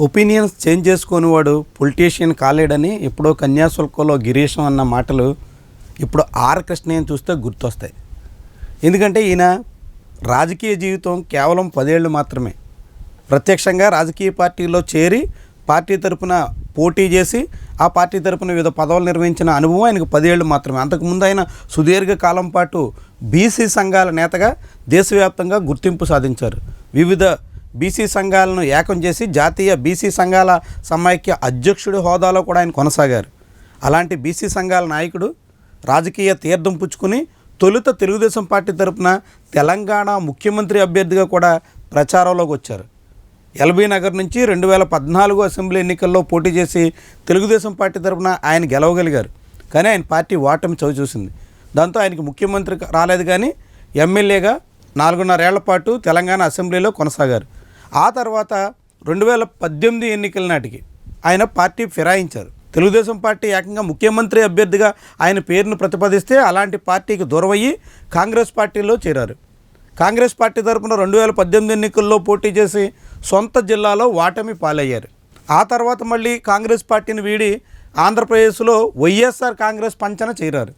Opinions change చేసుకునేవాడు politician కాలేడని ఎప్పుడో కన్యాశుల్కంలో గిరీశం అన్న మాటలు ఇప్పుడు ఆర్ కృష్ణయ్యని చూస్తే గుర్తొస్తాయి. ఎందుకంటే ఈయన రాజకీయ జీవితం కేవలం పదేళ్ళు మాత్రమే. ప్రత్యక్షంగా రాజకీయ పార్టీలో చేరి పార్టీ తరపున పోటీ చేసి ఆ పార్టీ తరపున వివిధ పదవులు నిర్వహించిన అనుభవం ఆయనకు పదేళ్ళు మాత్రమే. అంతకుముందు ఆయన సుదీర్ఘ కాలం పాటు బీసీ సంఘాల నేతగా దేశవ్యాప్తంగా గుర్తింపు సాధించారు. వివిధ బీసీ సంఘాలను ఏకం చేసి జాతీయ బీసీ సంఘాల సమైక్య అధ్యక్షుడి హోదాలో కూడా ఆయన కొనసాగారు. అలాంటి బీసీ సంఘాల నాయకుడు రాజకీయ తీర్థం పుచ్చుకుని తొలుత తెలుగుదేశం పార్టీ తరపున తెలంగాణ ముఖ్యమంత్రి అభ్యర్థిగా కూడా ప్రచారంలోకి వచ్చారు. ఎల్బీ నగర్ నుంచి రెండు వేల పద్నాలుగు అసెంబ్లీ ఎన్నికల్లో పోటీ చేసి తెలుగుదేశం పార్టీ తరపున ఆయన గెలవగలిగారు. కానీ ఆయన పార్టీ ఓటమి చవి చూసింది. దాంతో ఆయనకి ముఖ్యమంత్రి రాలేదు కానీ ఎమ్మెల్యేగా నాలుగున్నరేళ్ళ పాటు తెలంగాణ అసెంబ్లీలో కొనసాగారు. ఆ తర్వాత రెండు వేల పద్దెనిమిది ఎన్నికల నాటికి ఆయన పార్టీ ఫిరాయించారు. తెలుగుదేశం పార్టీ ఏకంగా ముఖ్యమంత్రి అభ్యర్థిగా ఆయన పేరును ప్రతిపాదిస్తే అలాంటి పార్టీకి దూరమయ్యి కాంగ్రెస్ పార్టీలో చేరారు. కాంగ్రెస్ పార్టీ తరపున రెండు వేల పద్దెనిమిది ఎన్నికల్లో పోటీ చేసి సొంత జిల్లాలో వాటమి పాలయ్యారు. ఆ తర్వాత మళ్ళీ కాంగ్రెస్ పార్టీని వీడి ఆంధ్రప్రదేశ్లో వైఎస్ఆర్ కాంగ్రెస్ పంచన చేరారు.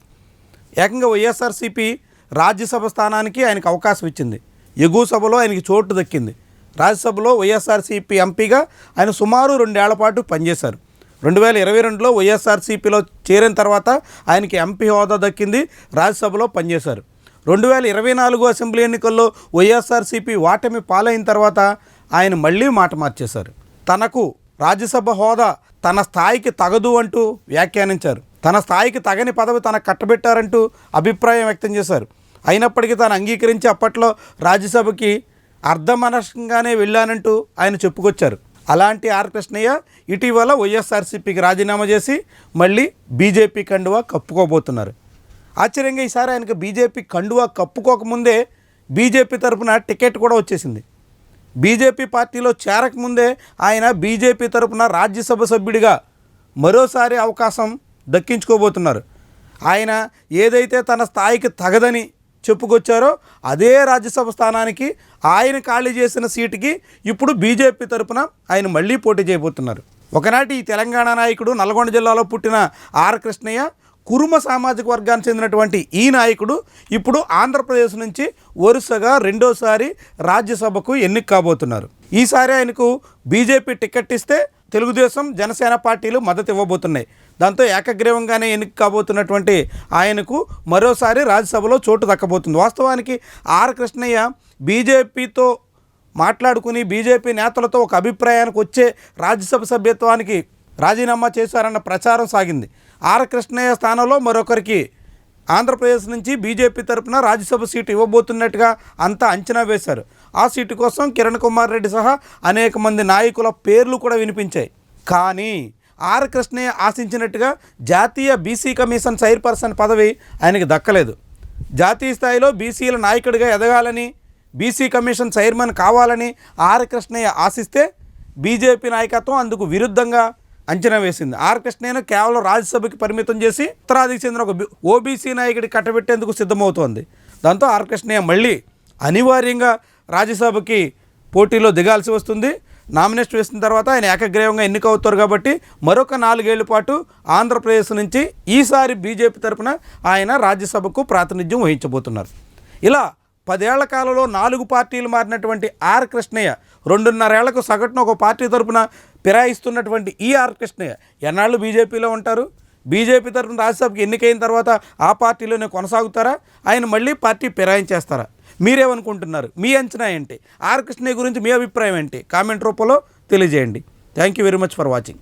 ఏకంగా వైఎస్ఆర్సీపీ రాజ్యసభ స్థానానికి ఆయనకు అవకాశం ఇచ్చింది. ఎగువ సభలో ఆయనకి చోటు దక్కింది. రాజ్యసభలో వైఎస్ఆర్సీపీ ఎంపీగా ఆయన సుమారు రెండేళ్ళ పాటు పనిచేశారు. రెండు వేల ఇరవై రెండులో వైఎస్ఆర్సీపీలో చేరిన తర్వాత ఆయనకి ఎంపీ హోదా దక్కింది రాజ్యసభలో పనిచేశారు. రెండు వేల ఇరవై నాలుగు అసెంబ్లీ ఎన్నికల్లో వైఎస్ఆర్సీపీ వాటమి పాలైన తర్వాత ఆయన మళ్ళీ మాట మార్చేశారు. తనకు రాజ్యసభ హోదా తన స్థాయికి తగదు అంటూ వ్యాఖ్యానించారు. తన స్థాయికి తగని పదవి తనకు కట్టబెట్టారంటూ అభిప్రాయం వ్యక్తం చేశారు. అయినప్పటికీ తాను అంగీకరించి అప్పట్లో రాజ్యసభకి అర్ధమనస్కంగానే వెళ్ళానంటూ ఆయన చెప్పుకొచ్చారు. అలాంటి ఆర్ కృష్ణయ్య ఇటీవల వైఎస్ఆర్సీపీకి రాజీనామా చేసి మళ్ళీ బీజేపీ కండువా కప్పుకోబోతున్నారు. ఆశ్చర్యంగా ఈసారి ఆయనకు బీజేపీ కండువా కప్పుకోకముందే బీజేపీ తరపున టికెట్ కూడా వచ్చేసింది. బీజేపీ పార్టీలో చేరకముందే ఆయన బీజేపీ తరపున రాజ్యసభ సభ్యుడిగా మరోసారి అవకాశం దక్కించుకోబోతున్నారు. ఆయన ఏదైతే తన స్థాయికి తగదని చెప్పుకొచ్చారో అదే రాజ్యసభ స్థానానికి ఆయన ఖాళీ చేసిన సీటుకి ఇప్పుడు బీజేపీ తరపున ఆయన మళ్ళీ పోటీ చేయబోతున్నారు. ఒకనాటి ఈ తెలంగాణ నాయకుడు నల్గొండ జిల్లాలో పుట్టిన ఆర్ కృష్ణయ్య కురుమ సామాజిక వర్గానికి చెందినటువంటి ఈ నాయకుడు ఇప్పుడు ఆంధ్రప్రదేశ్ నుంచి వరుసగా రెండోసారి రాజ్యసభకు ఎన్నిక కాబోతున్నారు. ఈసారి ఆయనకు బీజేపీ టికెట్ ఇస్తే తెలుగుదేశం జనసేన పార్టీలు మద్దతు ఇవ్వబోతున్నాయి. దాంతో ఏకగ్రీవంగానే ఎన్నిక కాబోతున్నటువంటి ఆయనకు మరోసారి రాజ్యసభలో చోటు దక్కబోతుంది. వాస్తవానికి ఆర్ కృష్ణయ్య బీజేపీతో మాట్లాడుకుని బీజేపీ నేతలతో ఒక అభిప్రాయానికి వచ్చే రాజ్యసభ సభ్యత్వానికి రాజీనామా చేశారన్న ప్రచారం సాగింది. ఆర్ కృష్ణయ్య స్థానంలో మరొకరికి ఆంధ్రప్రదేశ్ నుంచి బీజేపీ తరఫున రాజ్యసభ సీటు ఇవ్వబోతున్నట్టుగా అంతా అంచనా వేశారు. ఆ సీటు కోసం కిరణ్ కుమార్ రెడ్డి సహా అనేక మంది నాయకుల పేర్లు కూడా వినిపించాయి. కానీ ఆర్ కృష్ణయ్య ఆశించినట్టుగా జాతీయ బీసీ కమిషన్ చైర్పర్సన్ పదవి ఆయనకి దక్కలేదు. జాతీయ స్థాయిలో బీసీల నాయకుడిగా ఎదగాలని బీసీ కమిషన్ చైర్మన్ కావాలని ఆర్ కృష్ణయ్య ఆశిస్తే బీజేపీ నాయకత్వం అందుకు విరుద్ధంగా అంచనా వేసింది. ఆర్ కృష్ణయ్యను కేవలం రాజ్యసభకి పరిమితం చేసి ఉత్తరాదికి చెందిన ఒక బి- ఓబీసీ నాయకుడి కట్టబెట్టేందుకు సిద్ధమవుతోంది. దాంతో ఆర్ కృష్ణయ్య మళ్ళీ అనివార్యంగా రాజ్యసభకి పోటీలో దిగాల్సి వస్తుంది. నామినేషన్ వేసిన తర్వాత ఆయన ఏకగ్రీవంగా ఎన్నికవుతారు కాబట్టి మరొక నాలుగేళ్ళ పాటు ఆంధ్రప్రదేశ్ నుంచి ఈసారి బీజేపీ తరపున ఆయన రాజ్యసభకు ప్రాతినిధ్యం వహించబోతున్నారు. ఇలా పదేళ్ళ కాలంలో నాలుగు పార్టీలు మారినటువంటి ఆర్ కృష్ణయ్య రెండున్నరేళ్ళకు సగటున ఒక పార్టీ తరపున ఫిరాయిస్తున్నటువంటి ఈ ఆర్ కృష్ణయ్య ఎన్నాళ్ళు బీజేపీలో ఉంటారు? బీజేపీ తరపున రాజ్యసభకి ఎన్నికైన తర్వాత ఆ పార్టీలోనే కొనసాగుతారా? ఆయన మళ్ళీ పార్టీ ఫిరాయించేస్తారా? మీరేమనుకుంటున్నారు? మీ అంచనా ఏంటి? ఆర్ కృష్ణయ్య గురించి మీ అభిప్రాయం ఏంటి? కామెంట్ రూపంలో తెలియజేయండి. Thank you very much for watching